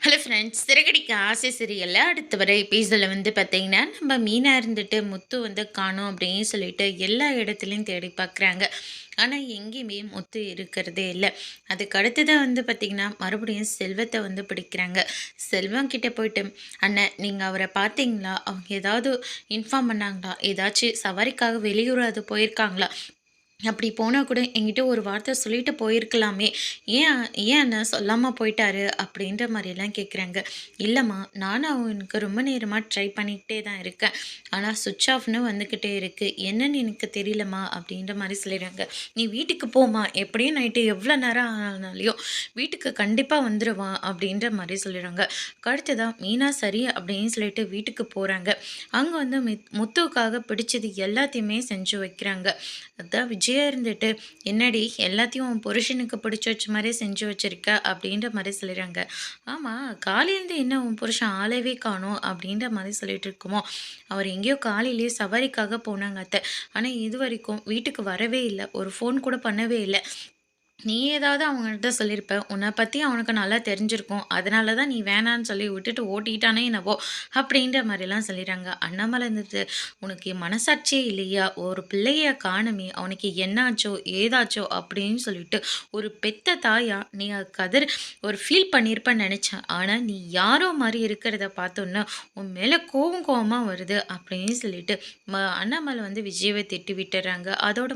Hello friends Siragadikka ஆசை சீரியலில் அடுத்த வரை எபிசோடில் வந்து பார்த்தீங்கன்னா நம்ம மீனாக இருந்துட்டு முத்து வந்து காணும் அப்படின்னு சொல்லிட்டு எல்லா இடத்துலையும் தேடி பார்க்குறாங்க ஆனால் எங்கேயுமே முத்து இருக்கிறதே இல்லை. அதுக்கு அடுத்ததாக வந்து பார்த்திங்கன்னா மறுபடியும் செல்வத்தை வந்து பிடிக்கிறாங்க. செல்வம் கிட்டே போயிட்டு அண்ணன் நீங்கள் அவரை பார்த்தீங்களா? அவங்க ஏதாவது இன்ஃபார்ம் பண்ணாங்களா? ஏதாச்சும் சவாரிக்காக வெளியூர் அது போயிருக்காங்களா? அப்படி போனால் கூட என்கிட்ட ஒரு வார்த்தை சொல்லிட்டு போயிருக்கலாமே. ஏன் ஏன் என்ன சொல்லாமல் போயிட்டாரு அப்படின்ற மாதிரியெல்லாம் கேட்குறாங்க இல்லைம்மா நானும் அவனுக்கு ரொம்ப நேரமாக ட்ரை பண்ணிக்கிட்டே தான் இருக்கேன். ஆனால் சுவிட்ச் ஆஃப்னு வந்துக்கிட்டே இருக்குது என்னன்னு எனக்கு தெரியலம்மா அப்படின்ற மாதிரி சொல்லிடுறாங்க நீ வீட்டுக்கு போமா எப்படியும் நைட்டு எவ்வளோ நேரம் ஆனாலையும் வீட்டுக்கு கண்டிப்பாக வந்துடுவான் அப்படின்ற மாதிரி சொல்லிடுறாங்க கடுத்துதான் மீனா சரி அப்படின்னு சொல்லிட்டு வீட்டுக்கு போகிறாங்க அங்கே வந்து முத்துவுக்காக பிடிச்சது எல்லாத்தையுமே செஞ்சு வைக்கிறாங்க. அதான் விஜய் விஜயா இருந்துட்டு என்னடி எல்லாத்தையும் புருஷனுக்கு பிடிச்சி வச்ச மாதிரி செஞ்சு வச்சுருக்க? அப்படின்ற மாதிரி சொல்லிடுறாங்க. ஆமாம் காலையிலேருந்து என்ன உன் புருஷன் ஆளவே காணும்? அப்படின்ற மாதிரி சொல்லிட்டு இருக்குமோ? அவர் எங்கேயோ காலையிலேயே சவாரிக்காக போனாங்க அத்தை. ஆனால் இது வரைக்கும் வீட்டுக்கு வரவே இல்லை. ஒரு ஃபோன் கூட பண்ணவே இல்லை. நீ ஏதாவது அவங்கள்ட்ட சொல்லியிருப்ப உன்னை பற்றி அவனுக்கு நல்லா தெரிஞ்சிருக்கும் அதனால தான் நீ வேணான்னு சொல்லி விட்டுட்டு ஓட்டிட்டானே என்னவோ அப்படின்ற மாதிரிலாம் சொல்லிடுறாங்க அண்ணாமலை இருந்தது உனக்கு மனசாட்சியே இல்லையா? ஒரு பிள்ளைய காணுமே அவனுக்கு என்னாச்சோ ஏதாச்சோ அப்படின்னு சொல்லிட்டு ஒரு பெத்த தாயா நீ கதிர் ஒரு ஃபீல் பண்ணியிருப்பேன்னு நினச்சேன். ஆனால் நீ யாரோ மாதிரி இருக்கிறத பார்த்தோன்னா உன் மேலே கோவம் கோவமாக வருது அப்படின்னு சொல்லிட்டு அண்ணாமலை வந்து விஜயவை திட்டி விட்டுறாங்க. அதோட